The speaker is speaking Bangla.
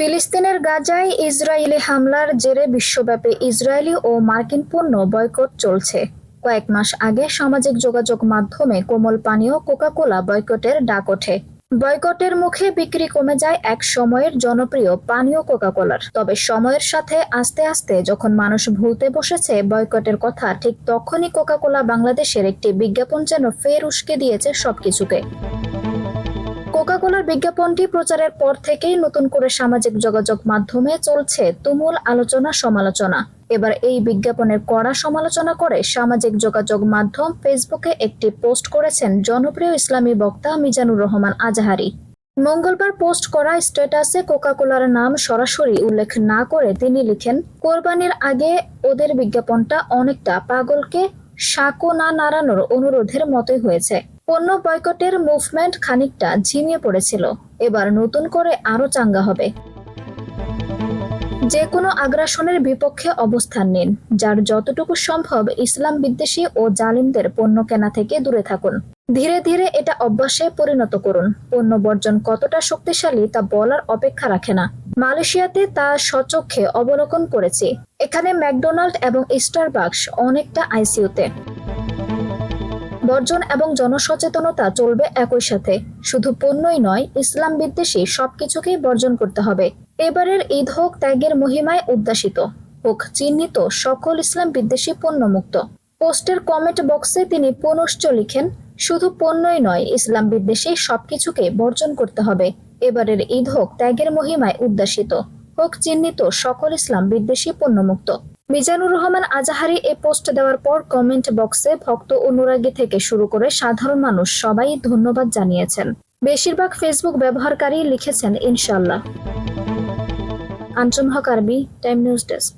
ফিলিস্তিনের গাজায় ইসরায়েলি হামলার জেরে বিশ্বব্যাপী ইসরায়েলি ও মার্কিন পণ্য বয়কট চলছে। কয়েক মাস আগে সামাজিক যোগাযোগ মাধ্যমে কোমল পানীয় কোকাকোলা বয়কটের ডাক ওঠে। বয়কটের মুখে বিক্রি কমে যায় এক সময়ের জনপ্রিয় পানীয় কোকাকোলার। তবে সময়ের সাথে আস্তে আস্তে যখন মানুষ ভুলতে বসেছে বয়কটের কথা, ঠিক তখনই কোকাকোলা বাংলাদেশের একটি বিজ্ঞাপন যেন ফের উস্কে দিয়েছে সবকিছুকে। কোকাকোলার বিজ্ঞাপনটি প্রচারের পর থেকেই নতুন করে সামাজিক যোগাযোগ মাধ্যমে চলছে তুমুল আলোচনা সমালোচনা। এবার এই বিজ্ঞাপনের কড়া সমালোচনা করে সামাজিক যোগাযোগ মাধ্যম ফেসবুকে একটি পোস্ট করেছেন জনপ্রিয় ইসলামী বক্তা মিজানুর রহমান আজাহারি। মঙ্গলবার পোস্ট করা স্ট্যাটাসে কোকাকোলার নাম সরাসরি উল্লেখ না করে তিনি লিখেন, কোরবানির আগে ওদের বিজ্ঞাপনটা অনেকটা পাগলকে সাঁকো না নাড়ানোর অনুরোধের মতোই হয়েছে। পণ্য বয়কটের মুভমেন্ট খানিকটা ঝিমিয়ে পড়েছিল। এবার নতুন করে আরও চাঙ্গা হবে। যে কোনো আগ্রাসনের বিপক্ষে অবস্থান নিন, যার যতটুকু সম্ভব ইসলাম বিদ্বেষী ও জালিমদের পণ্য কেনা থেকে দূরে থাকুন। ধীরে ধীরে এটা অভ্যাসে পরিণত করুন। পণ্য বর্জন কতটা শক্তিশালী তা বলার অপেক্ষা রাখে না। মালয়েশিয়াতে তা সচক্ষে অবলোকন করেছি। এখানে ম্যাকডোনাল্ড এবং স্টারবাক্স অনেকটা আইসিইউতে। বর্জন এবং জনসচেতনতা চলবে একই সাথে। শুধু পণ্যই নয়, ইসলাম বিদ্বেষী সবকিছুকেই বর্জন করতে হবে। এবারের ঈদ হোক ত্যাগের মহিমায় উদ্যাসিত হোক চিহ্নিত সকল ইসলাম বিদ্বেষী পণ্যমুক্ত। পোস্টের কমেন্ট বক্সে তিনি পুনশ্চ লিখেন, শুধু পণ্যই নয়, ইসলাম বিদ্বেষী সবকিছুকে বর্জন করতে হবে। এবারের ঈদ হোক ত্যাগের মহিমায় উদ্যাসিত হোক চিহ্নিত সকল ইসলাম বিদ্বেষী পণ্যমুক্ত। মিজানুর রহমান আজাহারি এ পোস্ট দেওয়ার পর কমেন্ট বক্সে ভক্ত অনুরাগী থেকে শুরু করে সাধারণ মানুষ সবাই ধন্যবাদ জানিয়েছেন। বেশিরভাগ ফেসবুক ব্যবহারকারী লিখেছেন ইনশাল্লাহ আঞ্চম হক টাইম নিউজ ডেস্ক